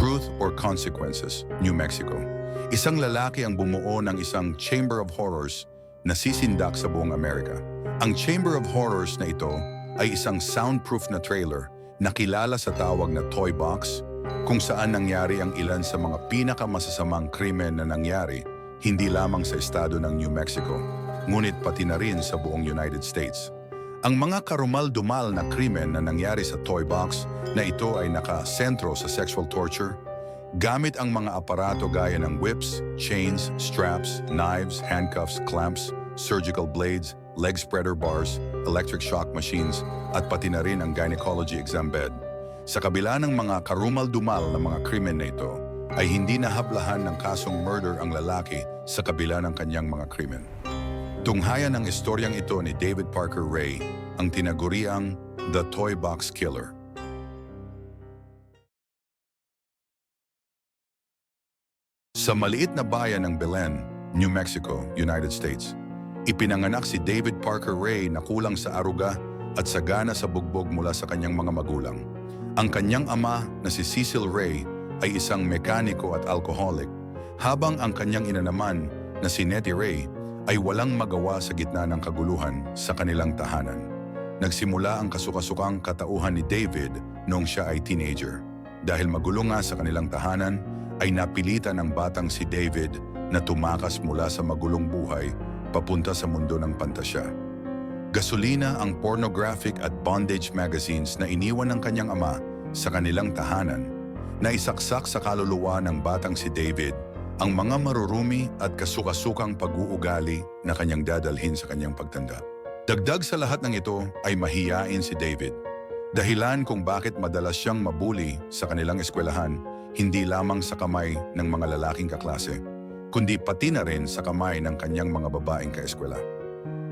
Truth or Consequences, New Mexico. Isang lalaki ang bumuo ng isang Chamber of Horrors na sisindak sa buong Amerika. Ang Chamber of Horrors na ito ay isang soundproof na trailer na kilala sa tawag na Toy Box kung saan nangyari ang ilan sa mga pinakamasasamang krimen na nangyari hindi lamang sa estado ng New Mexico, ngunit pati na rin sa buong United States. Ang mga karumal-dumal na krimen na nangyari sa toy box na ito ay nakasentro sa sexual torture, gamit ang mga aparato gaya ng whips, chains, straps, knives, handcuffs, clamps, surgical blades, leg spreader bars, electric shock machines, at pati na rin ang gynecology exam bed. Sa kabila ng mga karumal-dumal na mga krimen na ito, ay hindi nahablahan ng kasong murder ang lalaki sa kabila ng kanyang mga krimen. Tunghayan ng istoryang ito ni David Parker Ray, ang tinaguriang The Toy Box Killer. Sa maliit na bayan ng Belen, New Mexico, United States, ipinanganak si David Parker Ray na kulang sa aruga at sagana sa bugbog mula sa kanyang mga magulang. Ang kanyang ama na si Cecil Ray ay isang mekaniko at alcoholic, habang ang kanyang ina naman na si Nettie Ray ay walang magawa sa gitna ng kaguluhan sa kanilang tahanan. Nagsimula ang kasukasukang katauhan ni David noong siya ay teenager. Dahil magulo nga sa kanilang tahanan, ay napilitan ng batang si David na tumakas mula sa magulong buhay papunta sa mundo ng pantasya. Gasolina ang pornographic at bondage magazines na iniwan ng kanyang ama sa kanilang tahanan na isaksak sa kaluluwa ng batang si David ang mga marurumi at kasukasukang pag-uugali na kanyang dadalhin sa kanyang pagtanda. Dagdag sa lahat ng ito ay mahiyain si David. Dahilan kung bakit madalas siyang mabuli sa kanilang eskwelahan, hindi lamang sa kamay ng mga lalaking kaklase, kundi pati na rin sa kamay ng kanyang mga babaeng kaeskwela.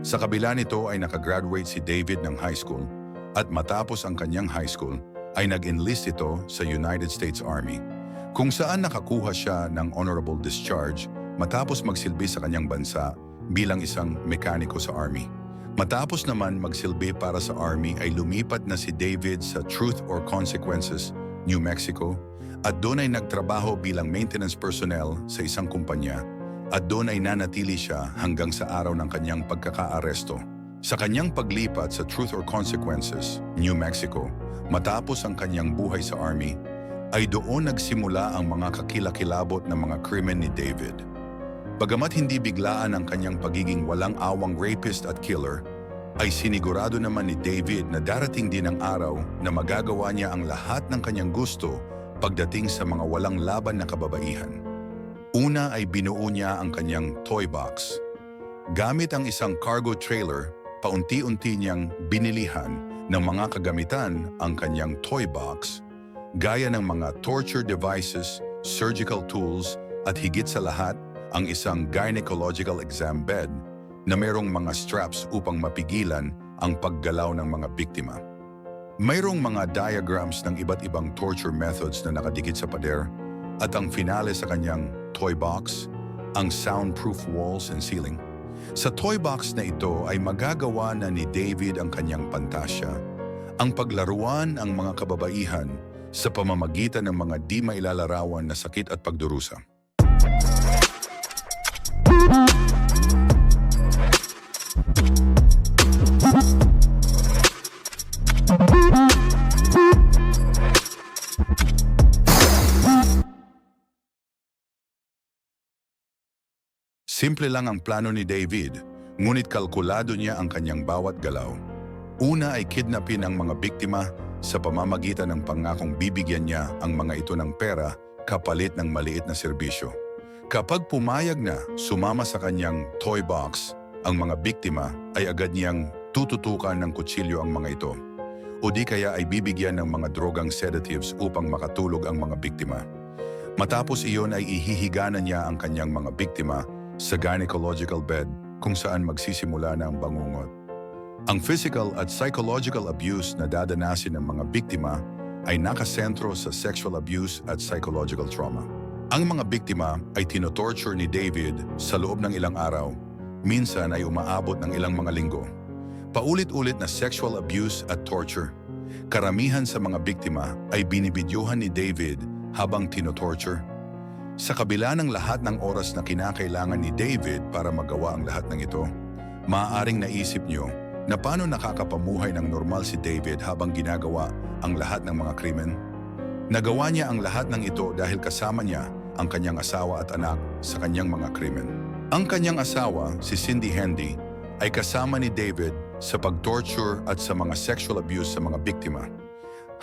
Sa kabila nito ay nakagraduate si David ng high school at matapos ang kanyang high school ay nag-enlist ito sa United States Army kung saan nakakuha siya ng honorable discharge matapos magsilbi sa kanyang bansa bilang isang mekaniko sa Army. Matapos naman magsilbi para sa Army ay lumipat na si David sa Truth or Consequences, New Mexico at doon ay nagtrabaho bilang maintenance personnel sa isang kumpanya at doon ay nanatili siya hanggang sa araw ng kanyang pagkakaaresto. Sa kanyang paglipat sa Truth or Consequences, New Mexico, matapos ang kanyang buhay sa Army, ay doon nagsimula ang mga kakilakilabot na mga krimen ni David. Bagamat hindi biglaan ang kanyang pagiging walang awang rapist at killer, ay sinigurado naman ni David na darating din ang araw na magagawa niya ang lahat ng kanyang gusto pagdating sa mga walang laban na kababaihan. Una ay binuo niya ang kanyang toy box. Gamit ang isang cargo trailer, paunti-unti niyang binilihan ng mga kagamitan ang kanyang toy box gaya ng mga torture devices, surgical tools, at higit sa lahat, ang isang gynecological exam bed na mayroong mga straps upang mapigilan ang paggalaw ng mga biktima. Mayroong mga diagrams ng iba't ibang torture methods na nakadikit sa pader at ang finale sa kanyang toy box, ang soundproof walls and ceiling. Sa toy box na ito ay magagawa na ni David ang kanyang pantasya, ang paglaruan ang mga kababaihan sa pamamagitan ng mga di mailalarawan na sakit at pagdurusa. Simple lang ang plano ni David, ngunit kalkulado niya ang kanyang bawat galaw. Una ay kidnapin ang mga biktima sa pamamagitan ng pangakong bibigyan niya ang mga ito ng pera kapalit ng maliit na serbisyo. Kapag pumayag na sumama sa kanyang toy box, ang mga biktima ay agad niyang tututukan ng kutsilyo ang mga ito. O di kaya ay bibigyan ng mga drogang sedatives upang makatulog ang mga biktima. Matapos iyon ay ihihiganan niya ang kanyang mga biktima sa gynecological bed kung saan magsisimula na ang bangungot. Ang physical at psychological abuse na dadanasin ng mga biktima ay nakasentro sa sexual abuse at psychological trauma. Ang mga biktima ay tinotorture ni David sa loob ng ilang araw, minsan ay umaabot ng ilang mga linggo. Paulit-ulit na sexual abuse at torture. Karamihan sa mga biktima ay binibidyuhan ni David habang tinotorture. Sa kabila ng lahat ng oras na kinakailangan ni David para magawa ang lahat ng ito, maaaring naisip niyo na paano nakakapamuhay ng normal si David habang ginagawa ang lahat ng mga krimen? Nagawa niya ang lahat ng ito dahil kasama niya ang kanyang asawa at anak sa kanyang mga krimen. Ang kanyang asawa, si Cindy Handy, ay kasama ni David sa pag-torture at sa mga sexual abuse sa mga biktima.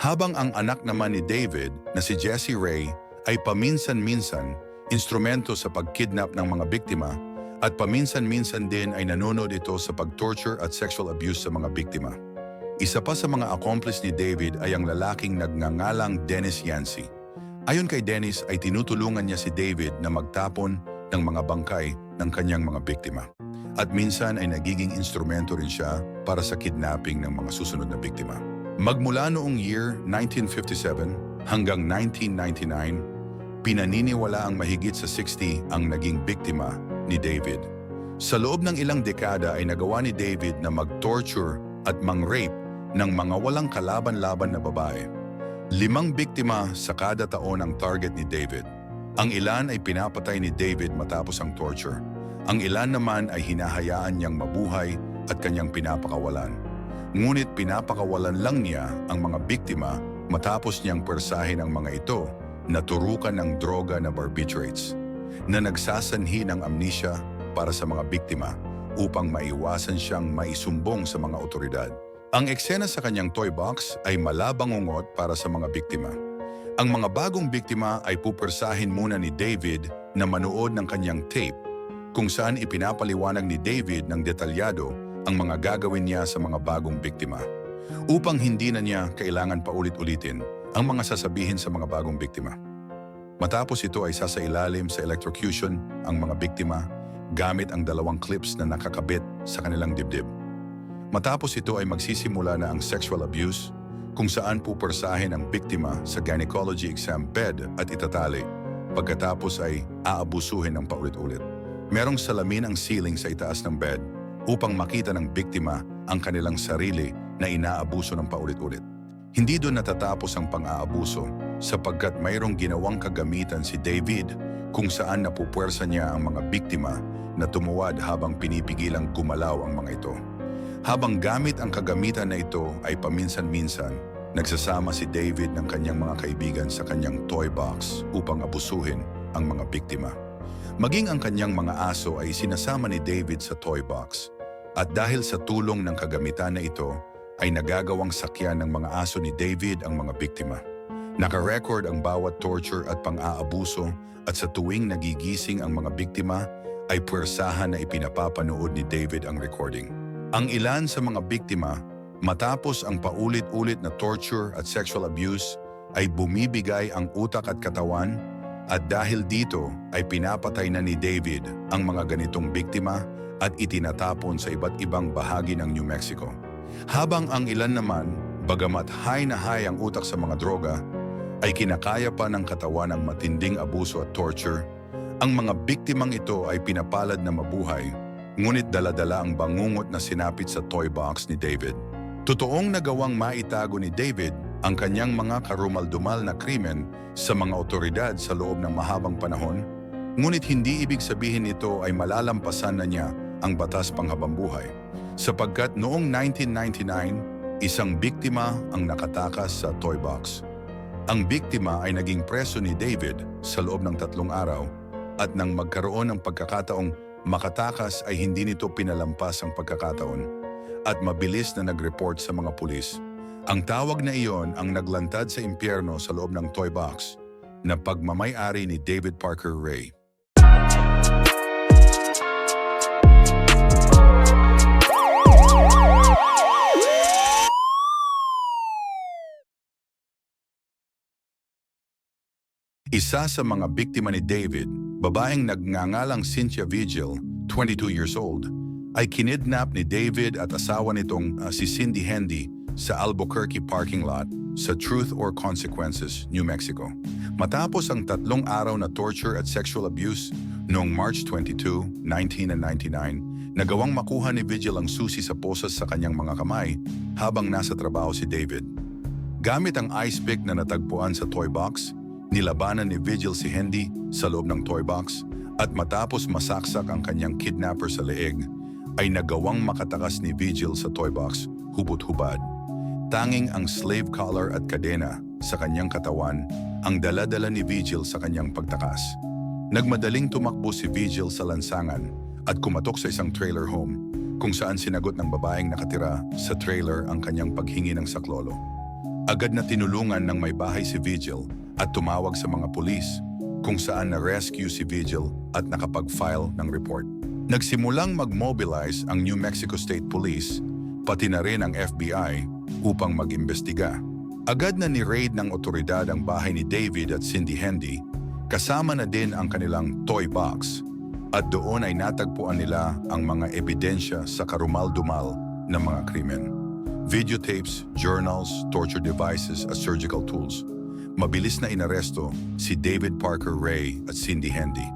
Habang ang anak naman ni David na si Jesse Ray ay paminsan-minsan instrumento sa pagkidnap ng mga biktima at paminsan-minsan din ay nanonood ito sa pag-torture at sexual abuse sa mga biktima. Isa pa sa mga accomplice ni David ay ang lalaking nagngangalang Dennis Yancey. Ayon kay Dennis ay tinutulungan niya si David na magtapon ng mga bangkay ng kanyang mga biktima. At minsan ay nagiging instrumento rin siya para sa kidnapping ng mga susunod na biktima. Magmula noong year 1957 hanggang 1999, pinaniniwala ang mahigit sa 60 ang naging biktima ni David. Sa loob ng ilang dekada ay nagawa ni David na mag-torture at mang-rape ng mga walang kalaban-laban na babae. Limang biktima sa kada taon ang target ni David. Ang ilan ay pinapatay ni David matapos ang torture. Ang ilan naman ay hinahayaan niyang mabuhay at kanyang pinapakawalan. Ngunit pinapakawalan lang niya ang mga biktima matapos niyang persahin ang mga ito na turukan ng droga na barbiturates na nagsasanhi ng amnesia para sa mga biktima upang maiwasan siyang maisumbong sa mga otoridad. Ang eksena sa kanyang toy box ay malabangungot para sa mga biktima. Ang mga bagong biktima ay pupersahin muna ni David na manood ng kanyang tape kung saan ipinapaliwanag ni David ng detalyado ang mga gagawin niya sa mga bagong biktima upang hindi na niya kailangan paulit-ulitin ang mga sasabihin sa mga bagong biktima. Matapos ito ay sasailalim sa electrocution ang mga biktima gamit ang dalawang clips na nakakabit sa kanilang dibdib. Matapos ito ay magsisimula na ang sexual abuse kung saan pupersahin ang biktima sa gynecology exam bed at itatali pagkatapos ay aabusuhin ng paulit-ulit. Merong salamin ang ceiling sa itaas ng bed upang makita ng biktima ang kanilang sarili na inaabuso ng paulit-ulit. Hindi doon natatapos ang pang-aabuso sapagkat mayroong ginawang kagamitan si David kung saan napupwersa niya ang mga biktima na tumuwad habang pinipigilang gumalaw ang mga ito. Habang gamit ang kagamitan na ito ay paminsan-minsan, nagsasama si David ng kanyang mga kaibigan sa kanyang toy box upang abusuhin ang mga biktima. Maging ang kanyang mga aso ay sinasama ni David sa toy box. At dahil sa tulong ng kagamitan na ito, ay nagagawang sakyan ng mga aso ni David ang mga biktima. Nakarecord ang bawat torture at pang-aabuso at sa tuwing nagigising ang mga biktima ay puwersahan na ipinapapanood ni David ang recording. Ang ilan sa mga biktima, matapos ang paulit-ulit na torture at sexual abuse, ay bumibigay ang utak at katawan at dahil dito ay pinapatay na ni David ang mga ganitong biktima at itinatapon sa iba't ibang bahagi ng New Mexico. Habang ang ilan naman, bagamat high na high ang utak sa mga droga, ay kinakaya pa ng katawan ang matinding abuso at torture, ang mga biktimang ito ay pinapalad na mabuhay, ngunit daladala ang bangungot na sinapit sa toy box ni David. Totoong nagawang maitago ni David ang kanyang mga karumaldumal na krimen sa mga otoridad sa loob ng mahabang panahon, ngunit hindi ibig sabihin ito ay malalampasan na niya ang batas panghabambuhay. Sapagkat noong 1999, isang biktima ang nakatakas sa toy box. Ang biktima ay naging preso ni David sa loob ng tatlong araw at nang magkaroon ng pagkakataong makatakas ay hindi nito pinalampas ang pagkakataon at mabilis na nag-report sa mga pulis. Ang tawag na iyon ang naglantad sa impyerno sa loob ng toy box na pagmamay-ari ni David Parker Ray. Isa sa mga biktima ni David, babaeng nagngangalang Cynthia Vigil, 22 years old, ay kinidnap ni David at asawa nitong uh, si Cindy Handy sa Albuquerque parking lot sa Truth or Consequences, New Mexico. Matapos ang tatlong araw na torture at sexual abuse noong March 22, 1999, nagawang makuha ni Vigil ang susi sa posas sa kanyang mga kamay habang nasa trabaho si David. Gamit ang ice pick na natagpuan sa toy box, nilabanan ni Vigil si Hendy sa loob ng toy box at matapos masaksak ang kanyang kidnapper sa leeg, ay nagawang makatakas ni Vigil sa toy box, hubot-hubad. Tanging ang slave collar at kadena sa kanyang katawan ang dala-dala ni Vigil sa kanyang pagtakas. Nagmadaling tumakbo si Vigil sa lansangan at kumatok sa isang trailer home kung saan sinagot ng babaeng nakatira sa trailer ang kanyang paghingi ng saklolo. Agad na tinulungan ng may bahay si Vigil at tumawag sa mga pulis kung saan na-rescue si Vigil at nakapag-file ng report. Nagsimulang mag-mobilize ang New Mexico State Police pati na rin ang FBI upang mag-imbestiga. Agad na ni-raid ng otoridad ang bahay ni David at Cindy Hendy kasama na din ang kanilang toy box at doon ay natagpuan nila ang mga ebidensya sa karumal-dumal ng mga krimen. Videotapes, journals, torture devices at surgical tools. Mabilis na inaresto si David Parker Ray at Cindy Hendy.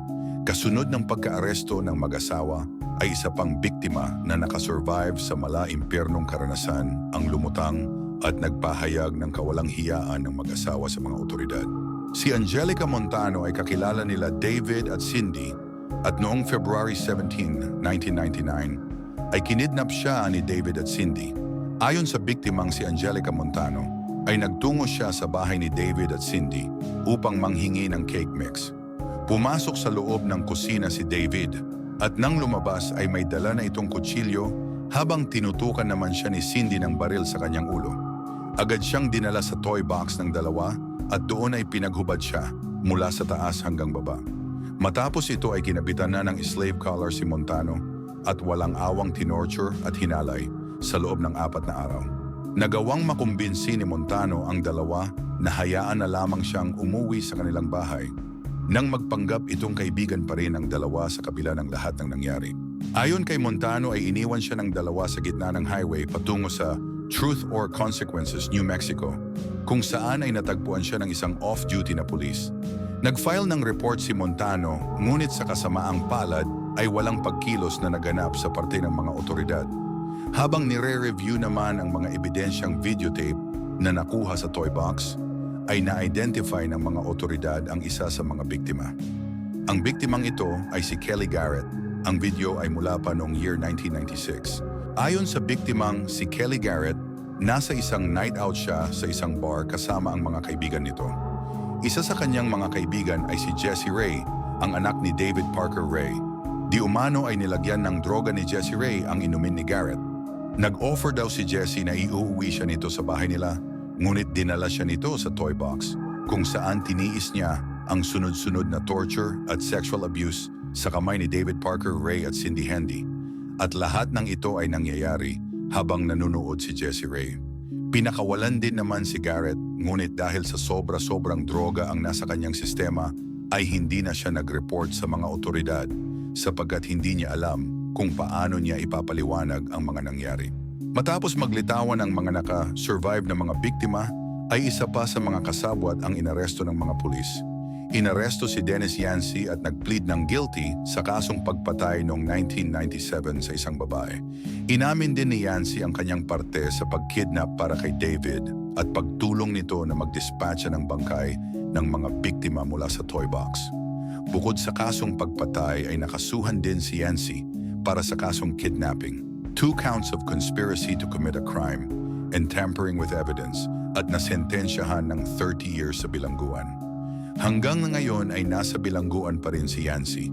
Kasunod ng pagkaaresto ng mag-asawa ay isa pang biktima na nakasurvive sa mala impyernong karanasan ang lumutang at nagpahayag ng kawalang hiyaan ng mag-asawa sa mga otoridad. Si Angelica Montano ay kakilala nila David at Cindy at noong February 17, 1999 ay kinidnap siya ni David at Cindy. Ayon sa biktimang si Angelica Montano, ay nagtungo siya sa bahay ni David at Cindy upang manghingi ng cake mix. Pumasok sa loob ng kusina si David at nang lumabas ay may dala na itong kutsilyo habang tinutukan naman siya ni Cindy ng baril sa kanyang ulo. Agad siyang dinala sa toy box ng dalawa at doon ay pinaghubad siya mula sa taas hanggang baba. Matapos ito ay kinabitan na ng slave collar si Montano at walang awang tinorture at hinalay sa loob ng apat na araw. Nagawang makumbinsi ni Montano ang dalawa na hayaan na lamang siyang umuwi sa kanilang bahay nang magpanggap itong kaibigan pa rin ang dalawa sa kabila ng lahat ng nangyari. Ayon kay Montano ay iniwan siya ng dalawa sa gitna ng highway patungo sa Truth or Consequences, New Mexico, kung saan ay natagpuan siya ng isang off-duty na pulis. Nag-file ng report si Montano, ngunit sa kasamaang palad ay walang pagkilos na naganap sa parte ng mga otoridad. Habang nire-review naman ang mga ebidensyang videotape na nakuha sa toy box, ay na-identify ng mga otoridad ang isa sa mga biktima. Ang biktimang ito ay si Kelly Garrett. Ang video ay mula pa noong year 1996. Ayon sa biktimang si Kelly Garrett, nasa isang night out siya sa isang bar kasama ang mga kaibigan nito. Isa sa kanyang mga kaibigan ay si Jesse Ray, ang anak ni David Parker Ray. Di umano ay nilagyan ng droga ni Jesse Ray ang inumin ni Garrett. Nag-offer daw si Jesse na iuwi siya nito sa bahay nila, ngunit dinala siya nito sa toy box kung saan tiniis niya ang sunod-sunod na torture at sexual abuse sa kamay ni David Parker Ray at Cindy Handy. At lahat ng ito ay nangyayari habang nanunood si Jesse Ray. Pinakawalan din naman si Garrett, ngunit dahil sa sobra-sobrang droga ang nasa kanyang sistema, ay hindi na siya nag-report sa mga otoridad sapagkat hindi niya alam kung paano niya ipapaliwanag ang mga nangyari. Matapos maglitawan ng mga naka-survive na mga biktima, ay isa pa sa mga kasabwat ang inaresto ng mga pulis. Inaresto si Dennis Yancey at nagplead ng guilty sa kasong pagpatay noong 1997 sa isang babae. Inamin din ni Yancey ang kanyang parte sa pagkidnap para kay David at pagtulong nito na mag-dispatcha ng bangkay ng mga biktima mula sa toy box. Bukod sa kasong pagpatay ay nakasuhan din si Yancey para sa kasong kidnapping, two counts of conspiracy to commit a crime, and tampering with evidence at nasentensyahan ng 30 years sa bilangguan. Hanggang na ngayon ay nasa bilangguan pa rin si Yancey.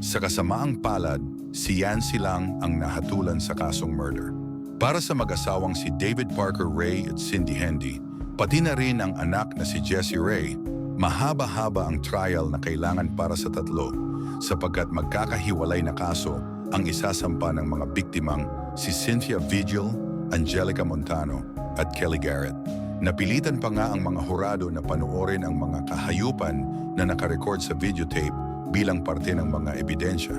Sa kasamaang palad, si Yancey lang ang nahatulan sa kasong murder. Para sa mag-asawang si David Parker Ray at Cindy Hendy, pati na rin ang anak na si Jesse Ray, mahaba-haba ang trial na kailangan para sa tatlo sapagkat magkakahiwalay na kaso ang isasampa ng mga biktimang si Cynthia Vigil, Angelica Montano at Kelly Garrett. Napilitan pa nga ang mga hurado na panoorin ang mga kahayupan na nakarecord sa videotape bilang parte ng mga ebidensya.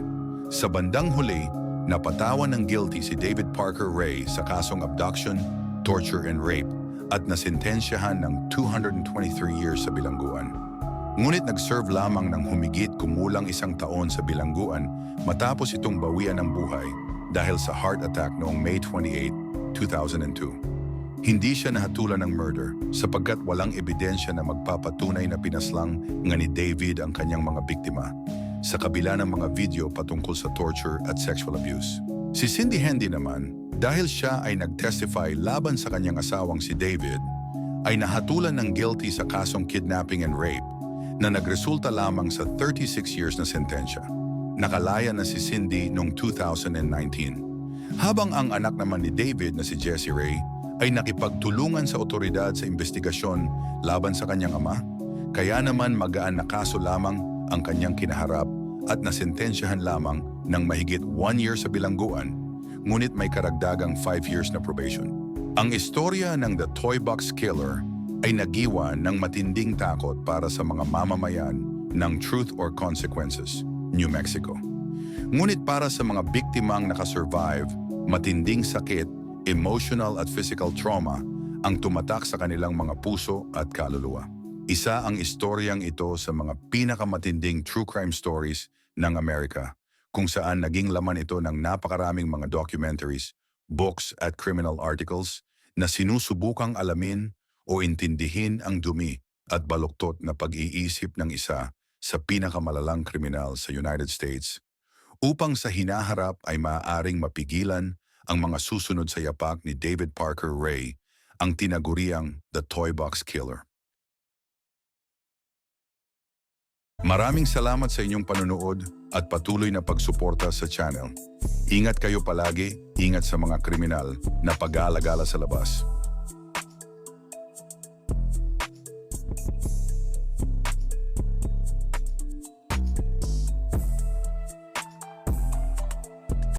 Sa bandang huli, napatawan ng guilty si David Parker Ray sa kasong abduction, torture and rape at nasentensyahan ng 223 years sa bilangguan. Ngunit nag-serve lamang ng humigit kumulang isang taon sa bilangguan matapos itong bawian ng buhay dahil sa heart attack noong May 28, 2002. Hindi siya nahatulan ng murder sapagkat walang ebidensya na magpapatunay na pinaslang nga ni David ang kanyang mga biktima sa kabila ng mga video patungkol sa torture at sexual abuse. Si Cindy Hendy naman, dahil siya ay nag-testify laban sa kanyang asawang si David, ay nahatulan ng guilty sa kasong kidnapping and rape na nagresulta lamang sa 36 years na sentensya. Nakalaya na si Cindy noong 2019. Habang ang anak naman ni David na si Jesse Ray ay nakipagtulungan sa otoridad sa investigasyon laban sa kanyang ama, kaya naman magaan na kaso lamang ang kanyang kinaharap at nasentensyahan lamang ng mahigit one year sa bilangguan, ngunit may karagdagang five years na probation. Ang istorya ng The Toy Box Killer ay nagiwan ng matinding takot para sa mga mamamayan ng Truth or Consequences, New Mexico. Ngunit para sa mga biktimang nakasurvive, matinding sakit, emotional at physical trauma ang tumatak sa kanilang mga puso at kaluluwa. Isa ang istoryang ito sa mga pinakamatinding true crime stories ng Amerika kung saan naging laman ito ng napakaraming mga documentaries, books at criminal articles na sinusubukang alamin o intindihin ang dumi at baluktot na pag-iisip ng isa sa pinakamalalang kriminal sa United States upang sa hinaharap ay maaaring mapigilan ang mga susunod sa yapak ni David Parker Ray, ang tinaguriang The Toy Box Killer. Maraming salamat sa inyong panunood at patuloy na pagsuporta sa channel. Ingat kayo palagi, ingat sa mga kriminal na pag-aalagala sa labas.